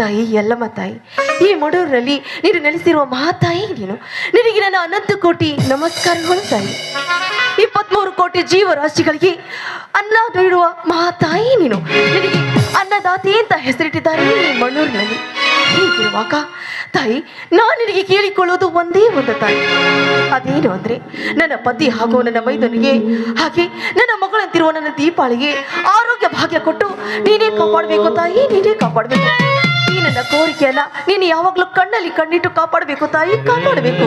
ತಾಯಿ, ಎಲ್ಲಮ್ಮ ತಾಯಿ, ಈ ಮಡೂರಲ್ಲಿ ನೀನು ನೆಲೆಸಿರುವ ಮಹಾತಾಯಿ ನೀನು. ನಿನಗೆ ನನ್ನ ಅನಂತ ಕೋಟಿ ನಮಸ್ಕಾರಗಳು ತಾಯಿ. ಇಪ್ಪತ್ಮೂರು ಕೋಟಿ ಜೀವರಾಶಿಗಳಿಗೆ ಅನ್ನ ನೀಡುವ ಮಹಾತಾಯಿ ನೀನು. ನಿನಗೆ ಅನ್ನದಾತಿ ಅಂತ ಹೆಸರಿಟ್ಟಿದ್ದಾರೆ ಈ ಮಣ್ಣೂರಿನಲ್ಲಿ ಹೀಗಿರುವಾಗ ತಾಯಿ, ನಾನು ನಿನಗೆ ಕೇಳಿಕೊಳ್ಳೋದು ಒಂದೇ ಒಂದು ತಾಯಿ. ಅದೇನು ಅಂದರೆ, ನನ್ನ ಪತಿ ಹಾಗೂ ನನ್ನ ಮೈದನಿಗೆ, ಹಾಗೆ ನನ್ನ ಮಗಳಂತಿರುವ ನನ್ನ ದೀಪಾಳಿಗೆ ಆರೋಗ್ಯ ಭಾಗ್ಯ ಕೊಟ್ಟು ನೀನೇ ಕಾಪಾಡಬೇಕು ತಾಯಿ, ನೀನೇ ಕಾಪಾಡಬೇಕು. ಈ ನನ್ನ ಕೋರಿಕೆಯನ್ನ ನೀನು ಯಾವಾಗಲೂ ಕಣ್ಣಲ್ಲಿ ಕಣ್ಣಿಟ್ಟು ಕಾಪಾಡಬೇಕು ತಾಯಿ ಕಾಪಾಡಬೇಕು.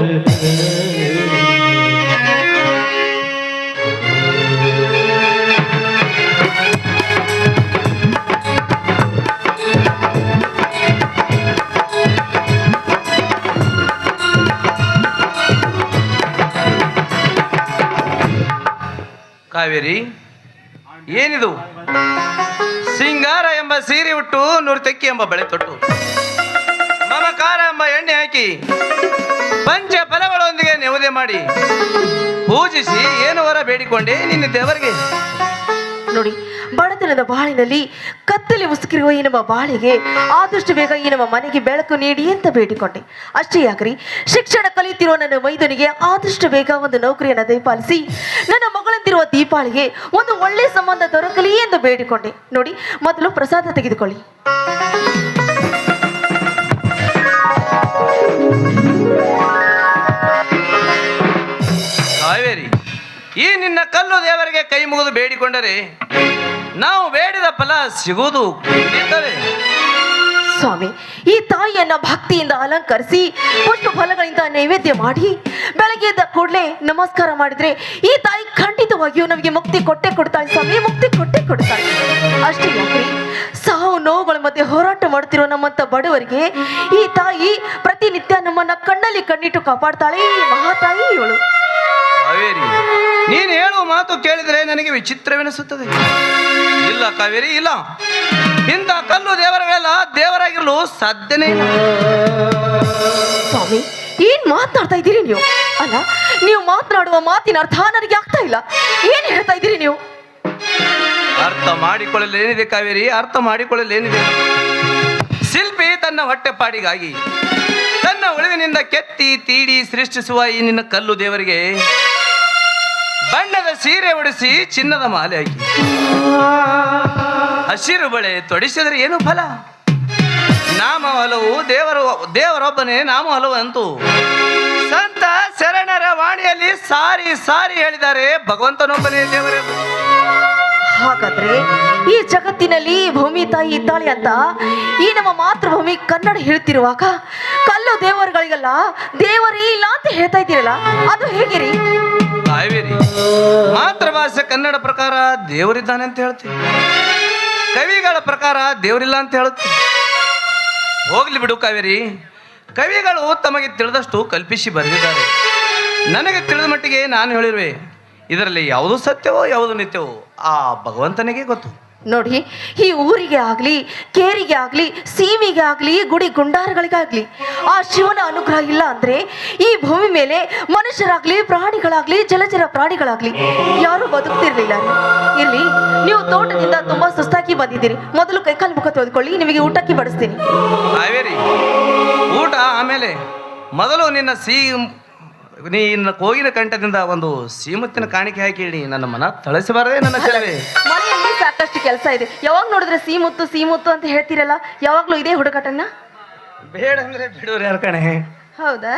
ಕಾವೇರಿ ಏನಿದು? ಸೀರೆ ಉಟ್ಟು ನೂರು ತೆಕ್ಕಿ ಎಂಬ ಬಳೆ ತೊಟ್ಟು. ಮಮಕಾರ ಎಂಬ ಎಣ್ಣೆ ಹಾಕಿ ಪಂಚ ಫಲಗಳೊಂದಿಗೆ ನೆವದೆ ಮಾಡಿ ಪೂಜಿಸಿ ಏನು ವರ ಬೇಡಿಕೊಂಡೆ ನಿನ್ನ ದೇವರಿಗೆ. ನೋಡಿ ಬಡತನದ ಬಾಳಿನಲ್ಲಿ ಕತ್ತಲೆ ಮುಸುಕಿರುವ ಈ ನಮ್ಮ ಬಾಳಿಗೆ ಆದಷ್ಟು ಬೇಗ ಈ ನಮ್ಮ ಮನೆಗೆ ಬೆಳಕು ನೀಡಿ ಅಂತ ಬೇಡಿಕೊಂಡೆ. ಅಷ್ಟೇ ಯಾಕ್ರಿ, ಶಿಕ್ಷಣ ಕಲಿಯುತ್ತಿರುವ ನನ್ನ ಮೈದನಿಗೆ ಆದಷ್ಟು ಬೇಗ ಒಂದು ನೌಕರಿಯನ್ನು ದಯಪಾಲಿಸಿ ನನ್ನ ಮಗಳಂತಿರುವ ದೀಪಾಳಿಗೆ ಒಂದು ಒಳ್ಳೆ ಸಂಬಂಧ ದೊರಕಲಿ ಎಂದು ಬೇಡಿಕೊಂಡೆ. ನೋಡಿ, ಮೊದಲು ಪ್ರಸಾದ ತೆಗೆದುಕೊಳ್ಳಿ. ನಿನ್ನ ಕಲ್ಲು ದೇವರಿಗೆ ಕೈ ಮುಗಿದು ಬೇಡಿಕೊಂಡರೆ ನಾವು ಬೇಡಿದ ಫಲ ಸಿಗುವುದು. ಸ್ವಾಮಿ, ಈ ತಾಯಿಯನ್ನ ಭಕ್ತಿಯಿಂದ ಅಲಂಕರಿಸಿ ಪುಷ್ಪ ಫಲಗಳಿಂದ ನೈವೇದ್ಯ ಮಾಡಿ ಬೆಳಗ್ಗೆ ಎದ್ದ ಕೂಡಲೇ ನಮಸ್ಕಾರ ಮಾಡಿದ್ರೆ ಈ ತಾಯಿ ಖಂಡಿತವಾಗಿಯೂ ನಮಗೆ ಮುಕ್ತಿ ಕೊಟ್ಟೆ ಕೊಡ್ತಾಳೆ ಸ್ವಾಮಿ, ಮುಕ್ತಿ ಕೊಟ್ಟೆ ಕೊಡ್ತಾಳೆ. ಅಷ್ಟೇ ಯಾಕೆ ಸಾವು ನೋವುಗಳ ಮಧ್ಯೆ ಹೋರಾಟ ಮಾಡ್ತಿರೋ ನಮ್ಮಂತ ಬಡವರಿಗೆ ಈ ತಾಯಿ ಪ್ರತಿನಿತ್ಯ ನಮ್ಮನ್ನ ಕಣ್ಣಲ್ಲಿ ಕಣ್ಣಿಟ್ಟು ಕಾಪಾಡ್ತಾಳೆ ಮಹಾತಾಯಿ ಇವಳು ಕಾವೇರಿ. ನೀನು ಹೇಳುವ ಮಾತು ಕೇಳಿದರೆ ನನಗೆ ವಿಚಿತ್ರವೆನಿಸುತ್ತದೆ. ಇಲ್ಲ ಕಾವೇರಿ ಇಲ್ಲ. ಇಂಥ ಕಲ್ಲು ದೇವರಗಳೆಲ್ಲ ದೇವರಾಗಿರಲು ಸಾಧ್ಯನೇ ಇಲ್ಲ. ಸ್ವಾಮಿ ಏನ್ ಮಾತನಾಡ್ತಾ ಇದ್ದೀರಿ ನೀವು? ಅಲ್ಲ ನೀವು ಮಾತನಾಡುವ ಮಾತಿನ ಅರ್ಥ ನನಗೆ ಆಗ್ತಾ ಇಲ್ಲ. ಏನ್ ಹೇಳ್ತಾ ಇದ್ದೀರಿ ನೀವು? ಅರ್ಥ ಮಾಡಿಕೊಳ್ಳಲು ಏನಿದೆ ಕಾವೇರಿ? ಅರ್ಥ ಮಾಡಿಕೊಳ್ಳಲು ಏನಿದೆ? ಶಿಲ್ಪಿ ತನ್ನ ಹೊಟ್ಟೆಪಾಡಿಗಾಗಿ ತನ್ನ ಉಳಿವಿನಿಂದ ಕೆತ್ತಿ ತೀಡಿ ಸೃಷ್ಟಿಸುವ ಈ ನಿನ್ನ ಕಲ್ಲು ದೇವರಿಗೆ ಬಣ್ಣದ ಸೀರೆ ಉಡಿಸಿ ಚಿನ್ನದ ಮಾಲೆ ಹಾಕಿ. ಹಸಿರು ಬಳೆ ತೊಡಿಸಿದರೆ ಏನು ಫಲ? ನಾಮ ಹಲವು ದೇವರು, ದೇವರೊಬ್ಬನೇ ನಾಮ ಹಲವು ಅಂತು ಸಂತ ಶರಣರ ವಾಣಿಯಲ್ಲಿ ಸಾರಿ ಸಾರಿ ಹೇಳಿದ್ದಾರೆ ಭಗವಂತನೊಬ್ಬನೇ ದೇವರೆಂದು ಹಾಗಾದ್ರೆ ಈ ಜಗತ್ತಿನಲ್ಲಿ ಭೂಮಿ ತಾಯಿ ಇದ್ದಾಳೆ ಅಂತ ಈ ನಮ್ಮ ಮಾತೃಭೂಮಿ ಕನ್ನಡ ಹೇಳ್ತಿರುವಾಗ, ಕಲ್ಲು ದೇವರುಗಳಿಗೆಲ್ಲ ದೇವರೇ ಇಲ್ಲ ಅಂತ ಹೇಳ್ತಾ ಇದ್ದೀರಲ್ಲ, ಅದು ಹೇಗಿರಿ? ಕಾವೇರಿ ಮಾತೃಭಾಷೆ ಕನ್ನಡ ಪ್ರಕಾರ ದೇವರಿದ್ದಾನೆ ಅಂತ ಹೇಳ್ತೀವಿ. ಕವಿಗಳ ಪ್ರಕಾರ ದೇವರಿಲ್ಲ ಅಂತ ಹೇಳುತ್ತೆ ಹೋಗ್ಲಿ ಬಿಡು ಕಾವೇರಿ, ಕವಿಗಳು ತಮಗೆ ತಿಳಿದಷ್ಟು ಕಲ್ಪಿಸಿ ಬರೆದಿದ್ದಾರೆ. ನನಗೆ ತಿಳಿದ ಮಟ್ಟಿಗೆ ನಾನು ಹೇಳಿರುವೆ, ಇದರಲ್ಲಿ ಯಾವುದು ಸತ್ಯವೋ, ಯಾವುದು ನಿತ್ಯವೋ? ಆ ಭಗವಂತನಿಗೆ ಗೊತ್ತು. ನೋಡಿ ಈ ಊರಿಗೆ ಆಗ್ಲಿ ಕೇರಿಗೆ ಆಗ್ಲಿ ಸೀಮಿಗೆ ಆಗ್ಲಿ ಗುಡಿ ಗುಂಡಾರಗಳಿಗಾಗ್ಲಿ ಆ ಶಿವನ ಅನುಗ್ರಹ ಇಲ್ಲ ಅಂದ್ರೆ ಈ ಭೂಮಿ ಮೇಲೆ ಮನುಷ್ಯರಾಗ್ಲಿ ಪ್ರಾಣಿಗಳಾಗ್ಲಿ ಜಲಚರ ಪ್ರಾಣಿಗಳಾಗ್ಲಿ ಯಾರು ಬದುಕ್ತಿರ್ಲಿಲ್ಲ ಇಲ್ಲಿ ನೀವು ತೋಟದಿಂದ ತುಂಬಾ ಸುಸ್ತಾಗಿ ಬಂದಿದ್ದೀರಿ. ಮೊದಲು ಕೈಕಾಲು ಮುಖ ತೆಗೆದುಕೊಳ್ಳಿ ನಿಮಗೆ ಊಟಕ್ಕೆ ಬಡಿಸ್ತೀನಿ. ಊಟ ಆಮೇಲೆ ಮೊದಲು ನಿನ್ನ ಸಿ ನಿನ್ನ ಕೋಗಿನ ಕಂಠದಿಂದ ಒಂದು ಸೀಮತ್ತಿನ ಕಾಣಿಕೆ ಹಾಕಿ ಹೇಳಿ ನನ್ನ ಮನ ತಳಸಬಾರದೆ ನನ್ನ ಕೆಲವೇ ಮನೆಯಲ್ಲಿ ಸಾಕಷ್ಟು ಕೆಲಸ ಇದೆ. ಯಾವಾಗ ನೋಡಿದ್ರೆ ಸೀಮುತ್ತು ಸೀಮುತ್ತು ಅಂತ ಹೇಳ್ತೀರಲ್ಲ ಯಾವಾಗ್ಲೂ ಇದೇ ಹುಡುಕಾಟನ್ನ ಬೇಡ ಅಂದ್ರೆ ಬಿಡೋರು ಯಾರ ಕಣೆ? ಹೌದಾ?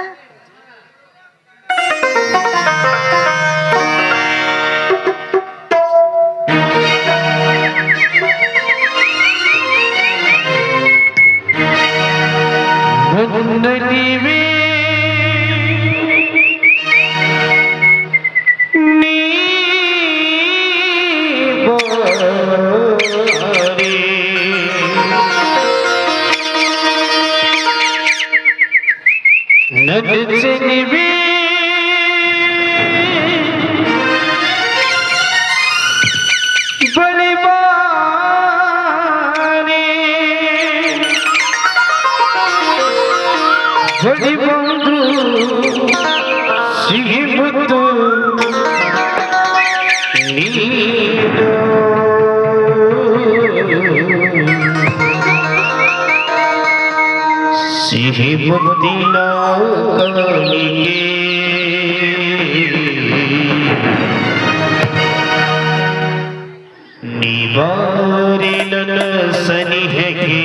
ಮುನ್ನಲಿವೆ ಸಿಹಿ ಮುತ್ತಿನ ಕಾಣಿಕೆ ನಿವಾರಿ ನನ್ನ ಸನಿಹಗೆ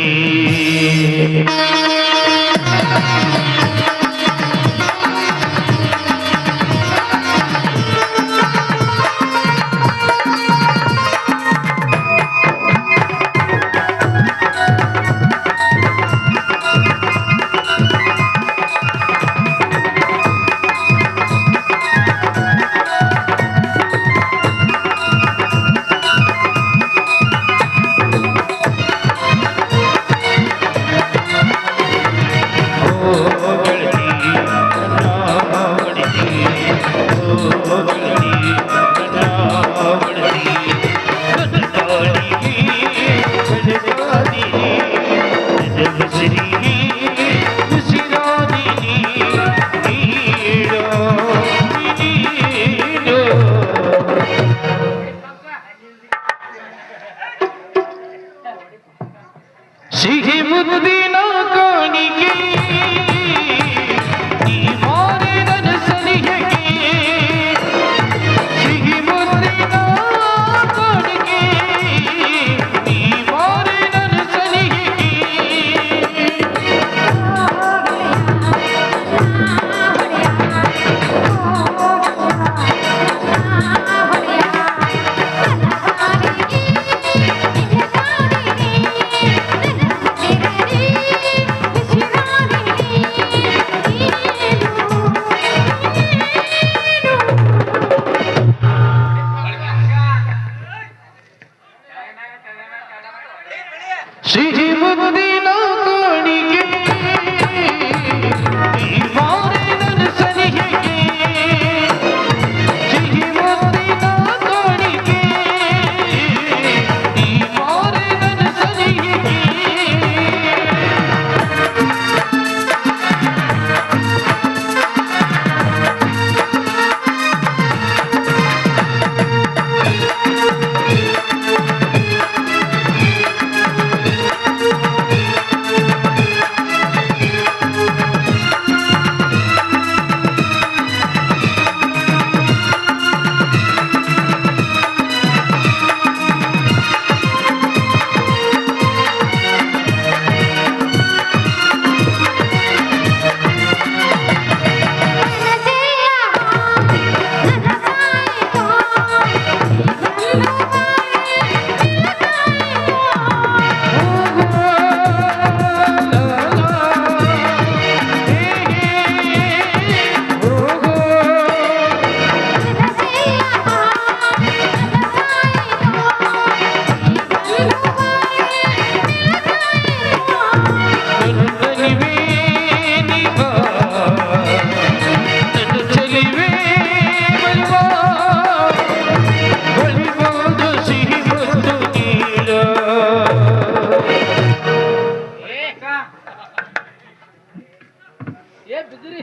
ये बिजली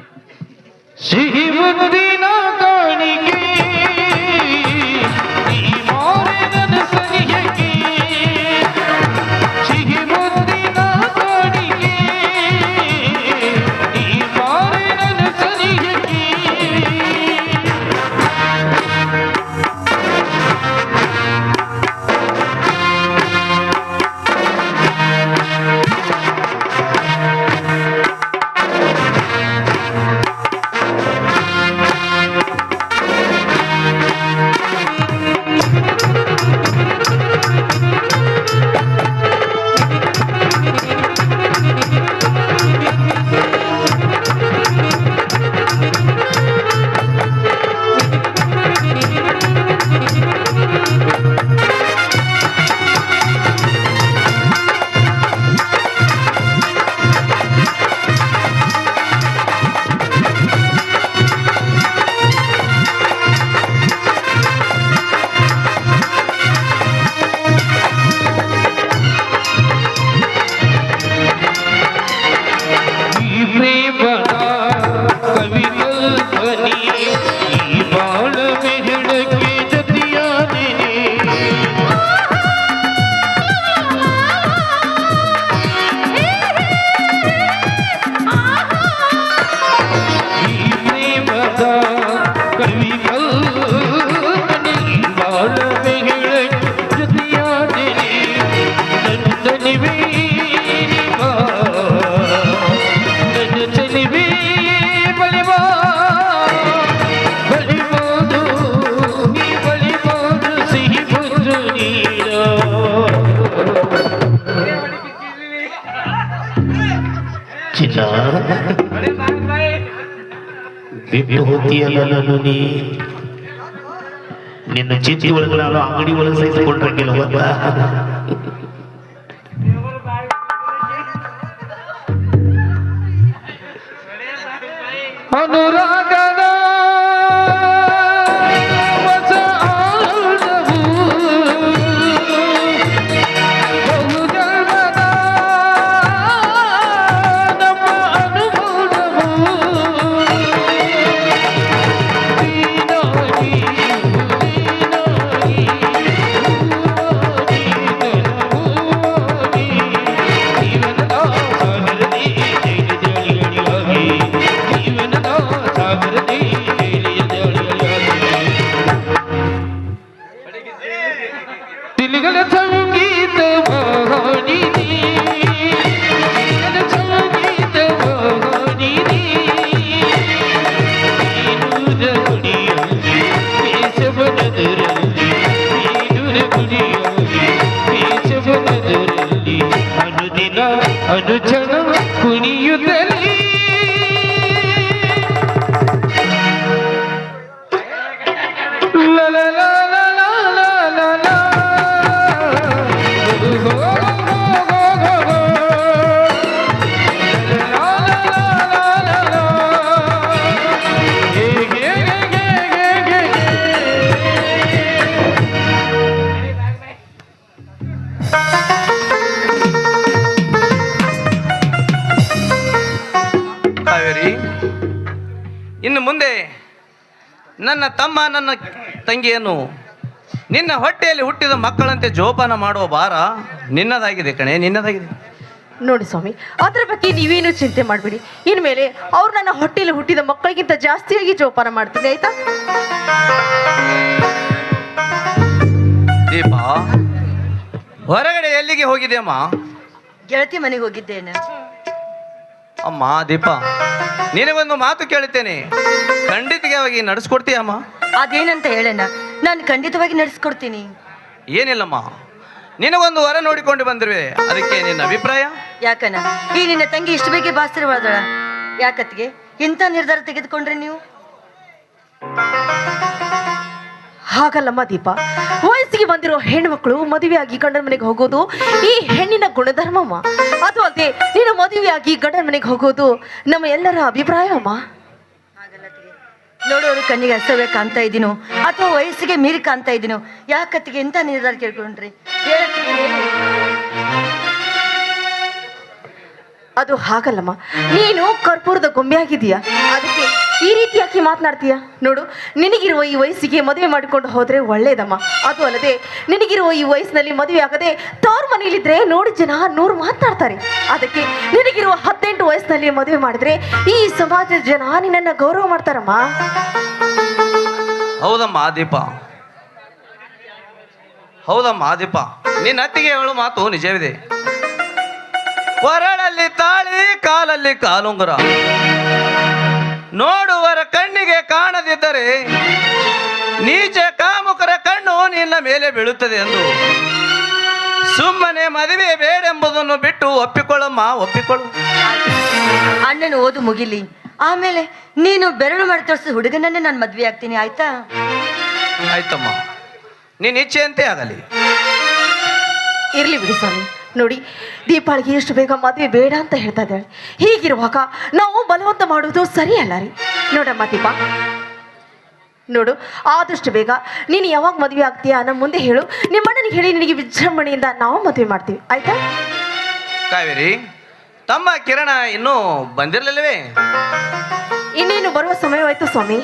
ಬಿಟ್ಟು ಹೋತಿಯಲ್ಲ ನಾನು ನೀ ನಿನ್ನ ಚಿಂತೆ ಒಳಗೆ ನಾನು ಅಂಗಡಿ ಒಳಗೆ ಸಹಿಸಿಕೊಂಡ್ರಂಗಿಲ್ಲ ಗೊತ್ತಾ Se liga nessa música. ನನ್ನ ತಮ್ಮ ನನ್ನ ತಂಗಿಯನ್ನು ನಿನ್ನ ಹೊಟ್ಟೆಯಲ್ಲಿ ಹುಟ್ಟಿದ ಮಕ್ಕಳಂತೆ ಜೋಪಾನ ಮಾಡುವ ಭಾರ ನಿನ್ನದಾಗಿದೆ ಕಣೆ ನಿನ್ನದಾಗಿದೆ. ನೋಡಿ ಸ್ವಾಮಿ ಅದ್ರ ಬಗ್ಗೆ ನೀವೇನು ಚಿಂತೆ ಮಾಡಬೇಡಿ. ಇನ್ಮೇಲೆ ಅವ್ರು ನನ್ನ ಹೊಟ್ಟೆಯಲ್ಲಿ ಹುಟ್ಟಿದ ಮಕ್ಕಳಿಗಿಂತ ಜಾಸ್ತಿಯಾಗಿ ಜೋಪಾನ ಮಾಡ್ತೀನಿ ಆಯ್ತಾ? ದೀಪ ಹೊರಗಡೆ ಎಲ್ಲಿಗೆ ಹೋಗಿದೆ ಅಮ್ಮ ಗೆಳತಿ ಮನೆಗೆ ಹೋಗಿದ್ದೇನೆ. ಅಮ್ಮ ದೀಪ ನಿನಗೊಂದು ಮಾತು ಕೇಳುತ್ತೇನೆ ಖಂಡಿತವಾಗಿ ನಡೆಸ್ಕೊಡ್ತೀಯಮ್ಮ ಅದೇನಂತ ಹೇಳೋಣ ನಾನು ಖಂಡಿತವಾಗಿ ನಡೆಸ್ಕೊಡ್ತೀನಿ. ಏನಿಲ್ಲಮ್ಮ ನಿನಗೊಂದು ವರ ನೋಡಿಕೊಂಡು ಬಂದಿರುವೆ ಅದಕ್ಕೆ ನಿನ್ನ ಅಭಿಪ್ರಾಯ? ಯಾಕನ ಈ ನಿನ್ನ ತಂಗಿ ಇಷ್ಟು ಬೇಗ ಬಾಸ್ತಿರಬಾರ್ದಳ. ಯಾಕತ್ತಿಗೆ ಇಂಥ ನಿರ್ಧಾರ ತೆಗೆದುಕೊಂಡ್ರೆ ನೀವು? ಹಾಗಲ್ಲಮ್ಮ ದೀಪ ವಯಸ್ಸಿಗೆ ಬಂದಿರೋ ಹೆಣ್ಮಕ್ಳು ಮದುವೆಯಾಗಿ ಗಂಡನ ಮನೆಗೆ ಹೋಗೋದು ಈ ಹೆಣ್ಣಿನ ಗುಣಧರ್ಮಮ್ಮ. ಅದು ಅಲ್ಲದೆ ನೀನು ಮದುವೆಯಾಗಿ ಗಂಡನ ಮನೆಗೆ ಹೋಗೋದು ನಮ್ಮ ಎಲ್ಲರ ಅಭಿಪ್ರಾಯ ಅಮ್ಮ? ನೋಡೋರು ಕಣ್ಣಿಗೆ ಹಸವೇ ಕಾಣ್ತಾ ಇದ್ದೀನೋ ಅಥವಾ ವಯಸ್ಸಿಗೆ ಮೀರಿ ಕಾಣ್ತಾ ಇದ್ದೀನೋ ಯಾಕತ್ತಿಗೆ ಎಂತ ನಿರ್ಧಾರ ಕೇಳ್ಕೊಂಡ್ರಿ? ಅದು ಹಾಗಲ್ಲಮ್ಮ. ನೀನು ಕರ್ಪೂರದ ಗೊಂಬೆ ಆಗಿದೀಯ ಅದಕ್ಕೆ ಈ ರೀತಿ ಮಾತನಾಡ್ತೀಯ? ನೋಡು, ನಿನಗಿರುವ ಈ ವಯಸ್ಸಿಗೆ ಮದುವೆ ಮಾಡಿಕೊಂಡು ಹೋದ್ರೆ ಒಳ್ಳೇದಮ್ಮ. ಅದು ಅಲ್ಲದೆ, ನಿನಗಿರುವ ಈ ವಯಸ್ಸಿನಲ್ಲಿ ಮದುವೆ ಆಗದೆ ತವ್ರ ಇದ್ರೆ ನೋಡಿ ಜನ ನೂರು ಮಾತನಾಡ್ತಾರೆ. ಅದಕ್ಕೆ ನಿನಗಿರುವ ಹದಿನೆಂಟು ವಯಸ್ಸಿನಲ್ಲಿ ಮದುವೆ ಮಾಡಿದ್ರೆ ಈ ಸಮಾಜದ ಜನ ನಿನ್ನನ್ನು ಗೌರವ ಮಾಡ್ತಾರಮ್ಮ. ಹೌದಮ್ಮ ದೀಪ ಹೌದಮ್ಮ ದೀಪ ನಿನ್ನ ಅತ್ತಿಗೆ ಹೇಳು ಮಾತು ನಿಜವಿದೆ. ಹೊರಳಲ್ಲಿ ತಾಳಿ, ಕಾಲಲ್ಲಿ ಕಾಲುಂಗುರ. ನೋಡುವರ ಕಣ್ಣಿಗೆ ಕಾಣದಿದ್ದರೆ ನೀಚ ಕಾಮುಕರ ಕಣ್ಣು ನಿನ್ನ ಮೇಲೆ ಬೀಳುತ್ತದೆ ಎಂದು. ಸುಮ್ಮನೆ ಮದುವೆ ಬೇಡೆಂಬುದನ್ನು ಬಿಟ್ಟು ಒಪ್ಪಿಕೊಳ್ಳಮ್ಮ ಒಪ್ಪಿಕೊಳ್ಳು. ಅಣ್ಣನ ಓದು ಮುಗಿಲಿ. ಆಮೇಲೆ ನೀನು ಬೆರಳು ಮಾಡಿ ತೋರಿಸಿ ಹುಡುಗನನ್ನೇ ನಾನು ಮದ್ವೆ ಆಗ್ತೀನಿ ಆಯ್ತಾ? ಆಯ್ತಮ್ಮ. ನಿನ್ನ ಇಚ್ಛೆಯಂತೆ ಆಗಲಿ. ಇರ್ಲಿ ಬಿಡಿ ಸ್ವಾಮಿ. ನೋಡಿ ದೀಪಾಳಿಗೆ ಎಷ್ಟು ಬೇಗ ಮದುವೆ ಬೇಡ ಅಂತ ಹೇಳ್ತಾ ಇದ್ದಾಳೆ. ಹೀಗಿರುವಾಗ ನಾವು ಬಲವಂತ ಮಾಡುವುದು ಸರಿಯಲ್ಲ ರೀ. ನೋಡಮ್ಮ ದೀಪ. ನೋಡು ಆದಷ್ಟು ಬೇಗ ನೀನು ಯಾವಾಗ ಮದುವೆ ಆಗ್ತೀಯಾ ನಮ್ಮ ಮುಂದೆ ಹೇಳು. ನಿಮ್ಮ ಅಣ್ಣನಿಗೆ ಹೇಳಿ ನಿನಗೆ ವಿಜೃಂಭಣೆಯಿಂದ ನಾವು ಮದುವೆ ಮಾಡ್ತೀವಿ. ಆಯ್ತಾ? ಕಾವೇರಿ ತಮ್ಮ ಕಿರಣ ಇನ್ನೂ ಬಂದಿರಲಿಲ್ಲವೇ? ಇನ್ನೇನು ಬರುವ ಸಮಯವಾಯ್ತು ಸ್ವಾಮಿ?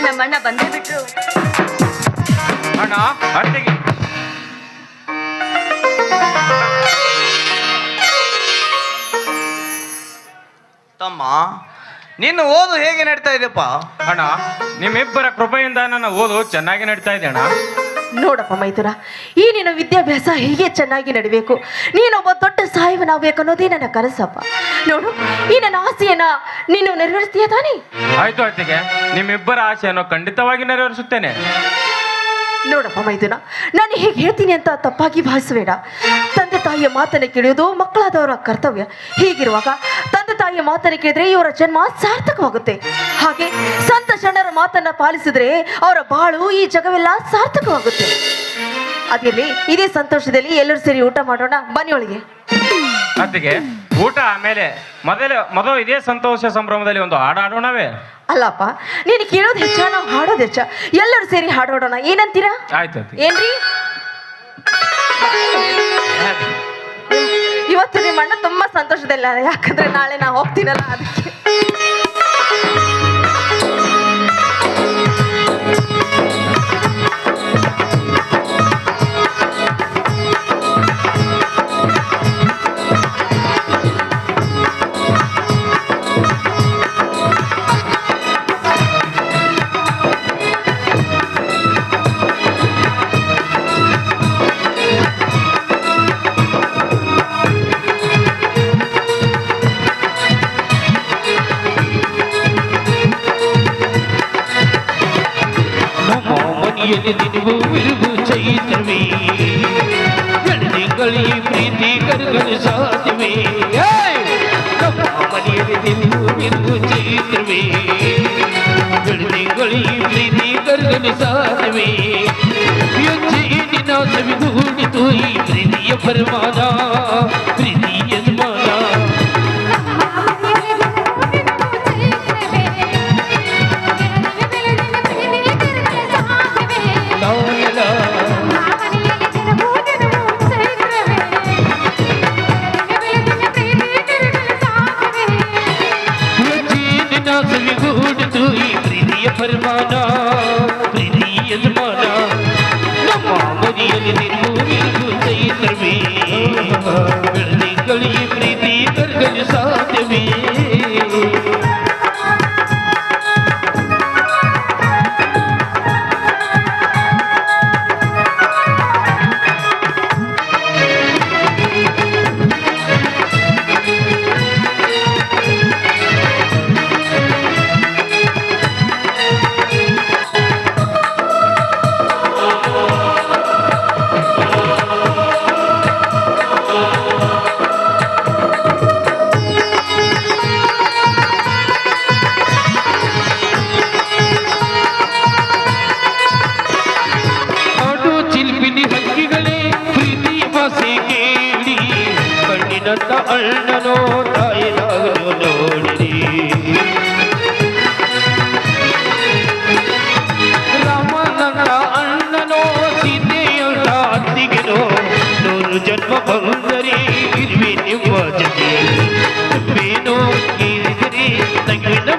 ನಮ್ಮ ಅಣ್ಣ ಬಂದೇ ಬಿಟ್ರು. ಅಣ್ಣ ತಮ್ಮ ನಿನ್ನ ಓದು ಹೇಗೆ ನಡೀತಾ ಇದೆಯಪ್ಪ? ಅಣ್ಣ ನಿಮ್ಮಿಬ್ಬರ ಕೃಪೆಯಿಂದ ನನ್ನ ಓದು ಚೆನ್ನಾಗಿ ನಡೀತಾ ಇದೆ ಅಣ್ಣ. ನೋಡಪ್ಪ ಮೈಥುನ ಈ ನಿನ್ನ ವಿದ್ಯಾಭ್ಯಾಸ ಹೀಗೆ ಚೆನ್ನಾಗಿ ನಡಿಬೇಕು? ನೀನೊಬ್ಬ ದೊಡ್ಡ ಸಾಹೇಬನಾಗಬೇಕು ಅನ್ನೋದೇ ನನ್ನ ಕನಸಪ್ಪ. ನೋಡು ಈ ನನ್ನ ಆಸೆಯನ್ನ ನೀನು ನೆರವೇರಿಸ್ತೀಯ ತಾನೇ? ಆಯ್ತು ಅತ್ತಿಗೆ ನಿಮ್ಮಿಬ್ಬರ ಆಸೆಯನ್ನು ಖಂಡಿತವಾಗಿ ನೆರವೇರಿಸುತ್ತೇನೆ. ನೋಡಪ್ಪ ಮೈದುನ, ನಾನು ಹೇಗೆ ಹೇಳ್ತೀನಿ ಅಂತ ತಪ್ಪಾಗಿ ಭಾವಿಸಬೇಡ. ತಂದೆ ತಾಯಿಯ ಮಾತನ್ನು ಕೇಳುವುದು ಮಕ್ಕಳಾದವರ ಕರ್ತವ್ಯ. ಹೀಗಿರುವಾಗ ತಂದೆ ತಾಯಿಯ ಮಾತನ್ನು ಕೇಳಿದ್ರೆ ಇವರ ಜನ್ಮ ಸಾರ್ಥಕವಾಗುತ್ತೆ. ಹಾಗೆ ಸಂತ ಶರಣರ ಮಾತನ್ನ ಪಾಲಿಸಿದ್ರೆ ಅವರ ಬಾಳು ಈ ಜಗವೆಲ್ಲ ಸಾರ್ಥಕವಾಗುತ್ತೆ. ಅದಿರಲಿ, ಇದೇ ಸಂತೋಷದಲ್ಲಿ ಎಲ್ಲರೂ ಸೇರಿ ಊಟ ಮಾಡೋಣ. ಬನ್ನಿ ಊಟ ಆಮೇಲೆ ಮೊದಲು ಮೊದಲು ಇದೇ ಸಂತೋಷ ಸಂಭ್ರಮದಲ್ಲಿ ಒಂದು ಹಾಡು ಹಾಡೋಣವೇ ಅಲ್ಲಪ್ಪ ನೀನು ಕೇಳೋದು ಹೆಚ್ಚ ನಾವು ಹಾಡೋದು ಹೆಚ್ಚ. ಎಲ್ಲರೂ ಸೇರಿ ಹಾಡೋಣ. ಏನಂತೀರಾ? ಆಯ್ತು ಏನ್ರಿ? ಇವತ್ತು ನಿಮ್ಮ ಅಣ್ಣ ತುಂಬಾ ಸಂತೋಷದಲ್ಲ ಯಾಕಂದ್ರೆ ನಾಳೆ ನಾ ಹೋಗ್ತೀನಲ್ಲ ಅದಕ್ಕೆ. ಮನೆಯಲ್ಲಿ ನಿನಗೂ ಬಿರುಗು ಚೈತ್ರವೇ ಗಳಿ ಪ್ರೀತಿ ಕರುಗಳು ಸಾಧ್ಯವೇ ನಿನ್ನ ಸವಿದೂಡಿತು ಈ ಪ್ರೀತಿಯ ಪರಮಾನ ಪ್ರೀತಿ ಯಜಮಾನ ಲಾಲಲಾ.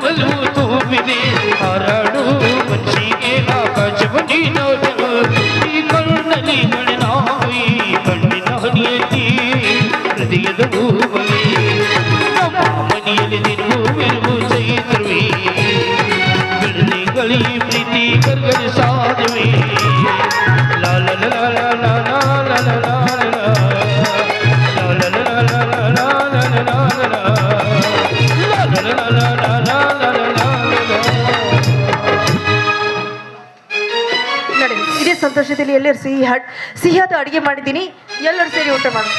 भजू ಸಂತೋಷದಲ್ಲಿ ಎಲ್ಲರೂ ಸಿಹಿ ಹಡ್ ಸಿಹಿಯಾದ ಅಡುಗೆ ಮಾಡಿದ್ದೀನಿ. ಎಲ್ಲರೂ ಸೇರಿ ಊಟ ಮಾಡಿ